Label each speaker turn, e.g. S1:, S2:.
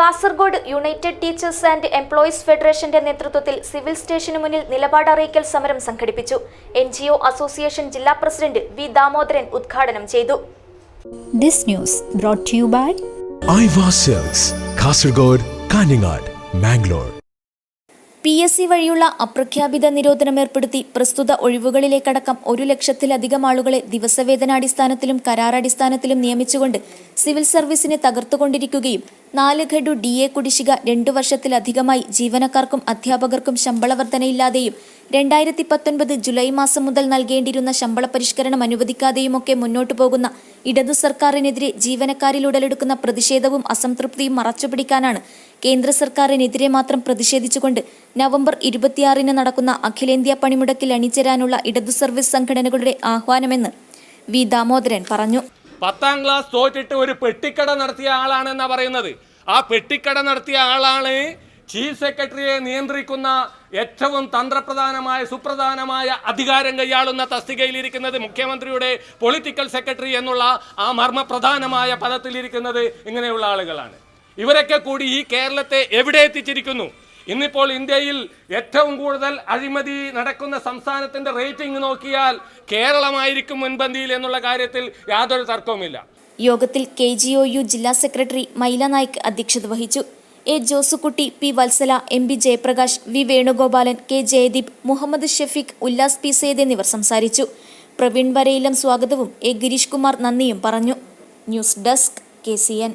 S1: Kasaragod united teachers and employees ഫെഡറേഷന്റെ നേതൃത്വത്തിൽ civil സ്റ്റേഷന് മുന്നിൽ നിലപാടറിയിക്കൽ സമരം സംഘടിപ്പിച്ചു. എൻ ജി ഒ അസോസിയേഷൻ ജില്ലാ പ്രസിഡന്റ് വി ദാമോദരൻ ഉദ്ഘാടനം ചെയ്തു.
S2: This news brought to you by
S3: Aiwa sales Kasaragod Kanhangad Mangalore
S2: P S C വഴിയുള്ള അപ്രഖ്യാപിത നിരോധനം ഏർപ്പെടുത്തി പ്രസ്തുത ഒഴിവുകളിലേക്കടക്കം ഒരു ലക്ഷത്തിലധികം ആളുകളെ ദിവസവേതനാടിസ്ഥാനത്തിലും കരാറടിസ്ഥാനത്തിലും നിയമിച്ചുകൊണ്ട് സിവിൽ സർവീസിനെ തകർത്തുകൊണ്ടിരിക്കുകയും നാല് ഘഡു ഡി എ കുടിശ്ശിക രണ്ടു വർഷത്തിലധികമായി ജീവനക്കാർക്കും അധ്യാപകർക്കും ശമ്പള വർധനയില്ലാതെയും രണ്ടായിരത്തി പത്തൊൻപത് ജൂലൈ മാസം മുതൽ നൽകേണ്ടിയിരുന്ന ശമ്പള പരിഷ്കരണം അനുവദിക്കാതെയുമൊക്കെ മുന്നോട്ടു പോകുന്ന ഇടതു സർക്കാരിനെതിരെ ജീവനക്കാരിൽ ഉടലെടുക്കുന്ന പ്രതിഷേധവും അസംതൃപ്തിയും മറച്ചുപിടിക്കാനാണ് കേന്ദ്ര സർക്കാരിനെതിരെ മാത്രം പ്രതിഷേധിച്ചുകൊണ്ട് നവംബർ ഇരുപത്തിയാറിന് നടക്കുന്ന അഖിലേന്ത്യാ പണിമുടക്കിൽ അണിചേരാനുള്ള ഇടതു സർവീസ് സംഘടനകളുടെ ആഹ്വാനമെന്ന് വി ദാമോദരൻ പറഞ്ഞു.
S4: പത്താം ക്ലാസ് തോറ്റിട്ട് ഒരു പെട്ടിക്കട നടത്തിയ ആളാണെന്നാ പറയുന്നത്. ആ പെട്ടിക്കട നടത്തിയ ആളാണ് ചീഫ് സെക്രട്ടറിയെ നിയന്ത്രിക്കുന്ന ഏറ്റവും തന്ത്രപ്രധാനമായ സുപ്രധാനമായ അധികാരം കൈയാളുന്ന തസ്തികയിലിരിക്കുന്നത് മുഖ്യമന്ത്രിയുടെ പൊളിറ്റിക്കൽ സെക്രട്ടറി എന്നുള്ള ആ മർമ്മപ്രധാനമായ പദത്തിലിരിക്കുന്നത് ഇങ്ങനെയുള്ള ആളുകളാണ്. ഇവരൊക്കെ കൂടി ഈ കേരളത്തെ എവിടെ എത്തിച്ചിരിക്കുന്നു? ഇന്നിപ്പോൾ ഇന്ത്യയിൽ ഏറ്റവും കൂടുതൽ അഴിമതി നടക്കുന്ന സംസ്ഥാനത്തിന്റെ റേറ്റിംഗ് നോക്കിയാൽ കേരളമായിരിക്കും മുൻപന്തിയിൽ എന്നുള്ള കാര്യത്തിൽ യാതൊരു തർക്കവുമില്ല.
S2: യോഗത്തിൽ കെ ജി ഒ യു ജില്ലാ സെക്രട്ടറി മൈല നായിക് അധ്യക്ഷത വഹിച്ചു. A Josekutty P Vatsala M B Jayaprakash V Venugopalan K Jayadeep Muhammad Shefeeq Ullas P Syed എന്നിവർ സംസാരിച്ചു. പ്രവീൺ വരയിലം സ്വാഗതവും എ ഗിരീഷ് കുമാർ നന്ദിയും പറഞ്ഞു. News desk K C N.